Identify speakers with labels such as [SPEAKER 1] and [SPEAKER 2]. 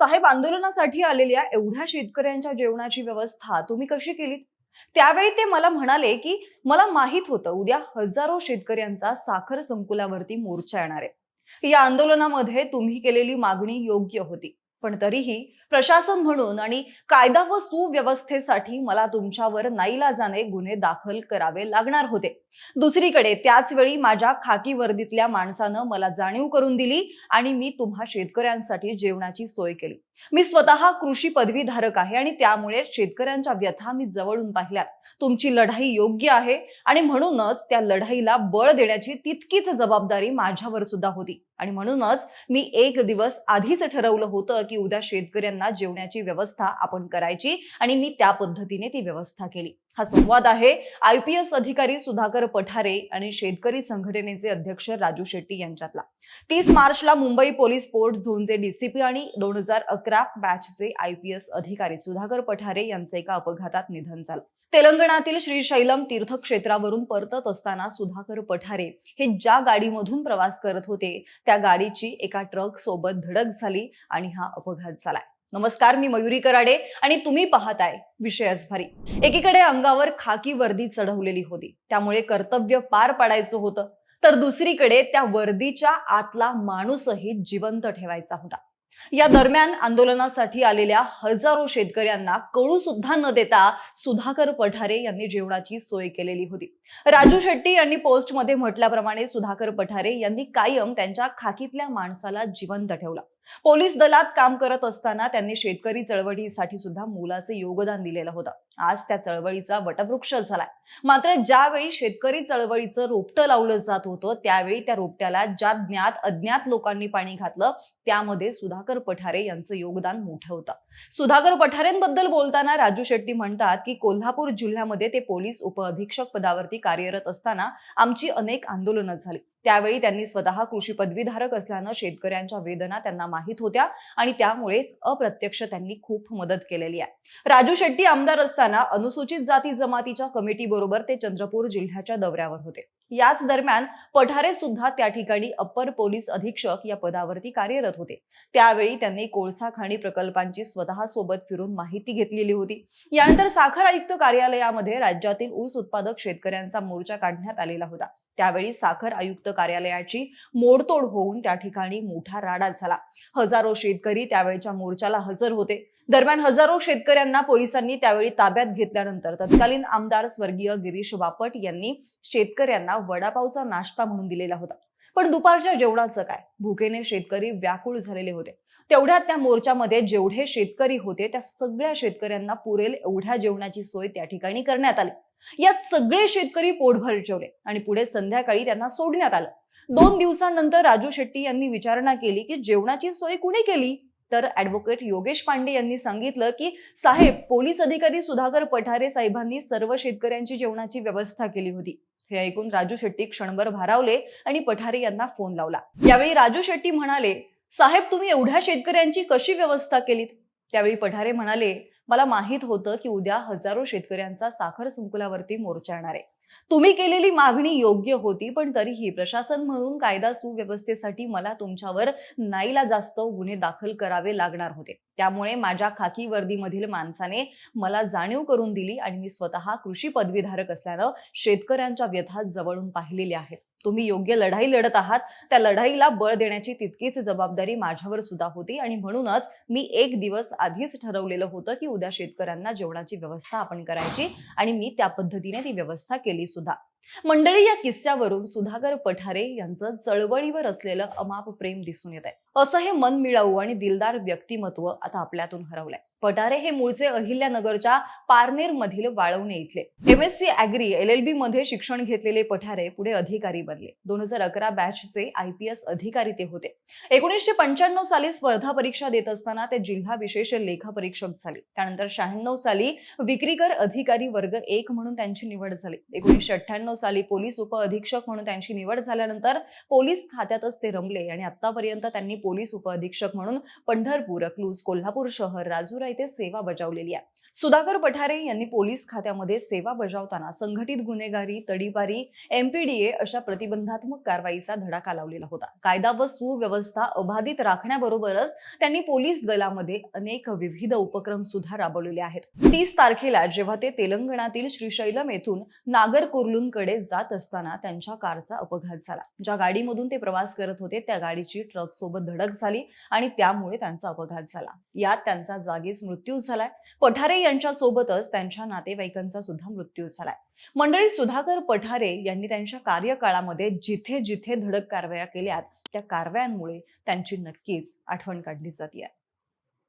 [SPEAKER 1] साहेब आंदोलनासाठी आलेल्या एवढ्या शेतकऱ्यांच्या जेवणाची व्यवस्था तुम्ही कशी केलीत? त्यावेळी ते मला म्हणाले की मला माहीत होतं उद्या हजारो शेतकऱ्यांचा साखर संकुलावरती मोर्चा येणार आहे. या आंदोलनामध्ये तुम्ही केलेली मागणी योग्य होती पण तरीही प्रशासन म्हणून आणि कायदा व सुव्यवस्थेसाठी मला तुमच्यावर नाईलाजाने गुन्हे दाखल करावे लागणार होते. दुसरीकडे त्याच वेळी माझ्या खाकी वर्दीतल्या माणसानं मला जाणीव करून दिली आणि मी तुम्हा शेतकऱ्यांसाठी जेवणाची सोय केली. मी स्वतः कृषी पदवीधारक आहे आणि त्यामुळे शेतकऱ्यांच्या व्यथा मी जवळून पाहिल्यात. तुमची लढाई योग्य आहे आणि म्हणूनच त्या लढाईला बळ देण्याची तितकीच जबाबदारी माझ्यावर सुद्धा होती. आणि म्हणूनच मी एक दिवस आधीच ठरवलं होतं की उद्या शेतकऱ्यांना जेवण्याची व्यवस्था आपण करायची आणि मी त्या पद्धतीने ती व्यवस्था केली. हा संवाद आहे. आय पी एस अधिकारी सुधाकर पठारे आणि शेतकरी संघटनेचे अध्यक्ष राजू शेट्टी यांच्यातला. तीस मार्चला मुंबई पोलीस पोर्ट झोनचे डीसीपी आणि दोन हजार अकरा बॅचचे आय पी एस अधिकारी सुधाकर पठारे यांचं एका अपघातात निधन झालं. तेलंगणातील श्रीशैलम तीर्थक्षेत्रावरून परतत असताना सुधाकर पठारे हे ज्या गाडीमधून प्रवास करत होते त्या गाडीची एका ट्रक सोबत धडक झाली आणि हा अपघात झालाय. नमस्कार मी मयुरी कराडे आणि तुम्ही पाहताय विषयच भारी. एकीकडे अंगावर खाकी वर्दी चढवलेली होती. त्यामुळे कर्तव्य पार पाडायचं होतं. तर दुसरीकडे त्या वर्दीच्या आतला माणूसही जिवंत ठेवायचा होता. या दरम्यान आंदोलनासाठी आलेल्या हजारो शेतकऱ्यांना कळू सुद्धा न देता सुधाकर पठारे यांनी जेवणाची सोय केलेली होती. राजू शेट्टी यांनी पोस्टमध्ये म्हटल्याप्रमाणे सुधाकर पठारे यांनी कायम त्यांच्या खाकीतल्या माणसाला जिवंत ठेवला. पोलीस दलात काम करत असताना त्यांनी शेतकरी चळवळीसाठी सुद्धा मोलाचे योगदान दिलेलं होतं. आज त्या चळवळीचा वटवृक्ष झालाय. मात्र ज्यावेळी शेतकरी चळवळीचं रोपटं लावलं जात होतं त्यावेळी त्या रोपट्याला ज्या ज्ञात अज्ञात लोकांनी पाणी घातलं त्यामध्ये सुधाकर पठारे यांचं योगदान मोठं होतं. सुधाकर पठारेंबद्दल बोलताना राजू शेट्टी म्हणतात की कोल्हापूर जिल्ह्यामध्ये ते पोलीस उपअधीक्षक पदावरती कार्यरत असताना आमची अनेक आंदोलनं झाली. त्यावेळी त्यांनी स्वतः कृषी पदवीधारक असल्यानं शेतकऱ्यांच्या वेदना त्यांना माहीत होत्या आणि त्यामुळेच अप्रत्यक्ष त्यांनी खूप मदत केलेली आहे. राजू शेट्टी आमदार असताना अनुसूचित जाती जमातीच्या कमिटी बरोबर ते चंद्रपूर जिल्ह्याच्या दौऱ्यावर होते. याच दरम्यान पठारे सुद्धा त्या ठिकाणी अप्पर पोलीस अधीक्षक या पदावरती कार्यरत होते. त्यावेळी त्यांनी कोळसा खाणी प्रकल्पांची स्वतः सोबत फिरून माहिती घेतलेली होती. यानंतर साखर आयुक्त कार्यालयामध्ये राज्यातील ऊस उत्पादक शेतकऱ्यांचा मोर्चा काढण्यात आलेला होता. त्यावेळी साखर आयुक्त कार्यालयाची मोडतोड होऊन त्या ठिकाणी मोठा राडा झाला. हजारो शेतकरी त्यावेळच्या मोर्चाला हजर होते. दरम्यान हजारो शेतकऱ्यांना पोलिसांनी त्यावेळी ताब्यात घेतल्यानंतर तत्कालीन आमदार स्वर्गीय गिरीश बापट यांनी शेतकऱ्यांना वडापावचा नाश्ता म्हणून दिलेला होता. पण दुपारच्या जेवणाचं काय? भुकेने शेतकरी व्याकुळ झालेले होते. तेवढ्यात त्या मोर्चामध्ये जेवढे शेतकरी होते त्या सगळ्या शेतकऱ्यांना पुरेल एवढ्या जेवणाची सोय त्या ठिकाणी करण्यात आली. यात सगळे शेतकरी पोटभर जेवले आणि पुढे संध्याकाळी त्यांना सोडण्यात आलं. दोन दिवसांनंतर राजू शेट्टी यांनी विचारणा केली की जेवणाची सोय कुणी केली? तर ऍडव्होकेट योगेश पांडे यांनी सांगितलं की साहेब पोलीस अधिकारी सुधाकर पठारे साहेबांनी सर्व शेतकऱ्यांची जेवणाची व्यवस्था केली होती. हे ऐकून राजू शेट्टी क्षणभर भारावले आणि पठारे यांना फोन लावला. यावेळी राजू शेट्टी म्हणाले साहेब तुम्ही एवढ्या शेतकऱ्यांची कशी व्यवस्था केलीत? त्यावेळी पठारे म्हणाले मला माहीत होतं की उद्या हजारो शेतकऱ्यांचा साखर संकुलावरती मोर्चा येणार आहे. तुम्ही केलेली मागणी योग्य होती पण तरीही प्रशासन म्हणून कायदा सुव्यवस्थेसाठी मला तुमच्यावर नाईला जास्त गुन्हे दाखल करावे लागणार होते. त्यामुळे माझ्या खाकी वर्दीमधील माणसाने मला जाणीव करून दिली आणि मी स्वतः कृषी पदवीधारक असल्यानं शेतकऱ्यांच्या व्यथा जवळून पाहिलेल्या आहेत. तुम्ही योग्य लढाई लढत आहात. त्या लढाईला बळ देण्याची तितकीच जबाबदारी माझ्यावर सुद्धा होती आणि म्हणूनच मी एक दिवस आधीच ठरवलेलं होतं की उद्या शेतकऱ्यांना जेवणाची व्यवस्था आपण करायची आणि मी त्या पद्धतीने ती व्यवस्था केली सुद्धा. मंडळी या किस्स्यावरून सुधाकर पठारे यांचं चळवळीवर असलेलं अमाप प्रेम दिसून येत आहे असं हे मन मिळावू आणि दिलदार व्यक्तिमत्व आता आपल्यातून हरवलंय. पठारे हे मूळचे अहिल्यानगरच्या पारनेर मधील वाळवणे इथले. M S C agri L L B मध्ये शिक्षण घेतलेले पठारे पुढे अधिकारी बनले. दोन हजार अकरा बॅचचे आय पी एस अधिकारी ते होते. एकोणीसशे पंच्याण्णव साली स्पर्धा परीक्षा देत असताना ते जिल्हा विशेष लेखा परीक्षक झाले. त्यानंतर शहाण्णव साली विक्रीकर अधिकारी वर्ग एक म्हणून त्यांची निवड झाली. एकोणीसशे अठ्ठ्याण्णव साली पोलीस उप अधीक्षक म्हणून त्यांची निवड झाल्यानंतर पोलीस खात्यातच ते रमले आणि आतापर्यंत त्यांनी पोलीस उप अधीक्षक म्हणून पंढरपूर क्लूज कोल्हापूर शहर राजुरा इथे सेवा बजावलेली आहे. सुधाकर पठारे यांनी पोलीस खात्यामध्ये सेवा बजावताना संघटित गुन्हेगारी तडीपारी एमपीडीए अशा प्रतिबंधात्मक कारवाईचा धडाका लावलेला होता. कायदा व सुव्यवस्था अबाधित राखण्याबरोबरच त्यांनी पोलीस दलामध्ये अनेक विविध उपक्रम सुद्धा राबवलेले आहेत. तीस तारखेला जेव्हा ते तेलंगणातील श्रीशैलम येथून नागरकुर्लूनकडे जात असताना त्यांच्या कारचा अपघात झाला. ज्या गाडीमधून ते प्रवास करत होते त्या गाडीची ट्रक सोबत धडक झाली आणि त्यामुळे त्यांचा अपघात झाला. यात त्यांचा जागीच मृत्यू झालाय. पठारे यांच्यासोबतच त्यांच्या नातेवाईकांचा सुद्धा मृत्यू झालाय. मंडळी सुधाकर पठारे यांनी त्यांच्या कार्यकाळामध्ये जिथे जिथे धडक कारवाया केल्यात त्या कारवायांमुळे त्यांची नक्कीच आठवण काढली जाते.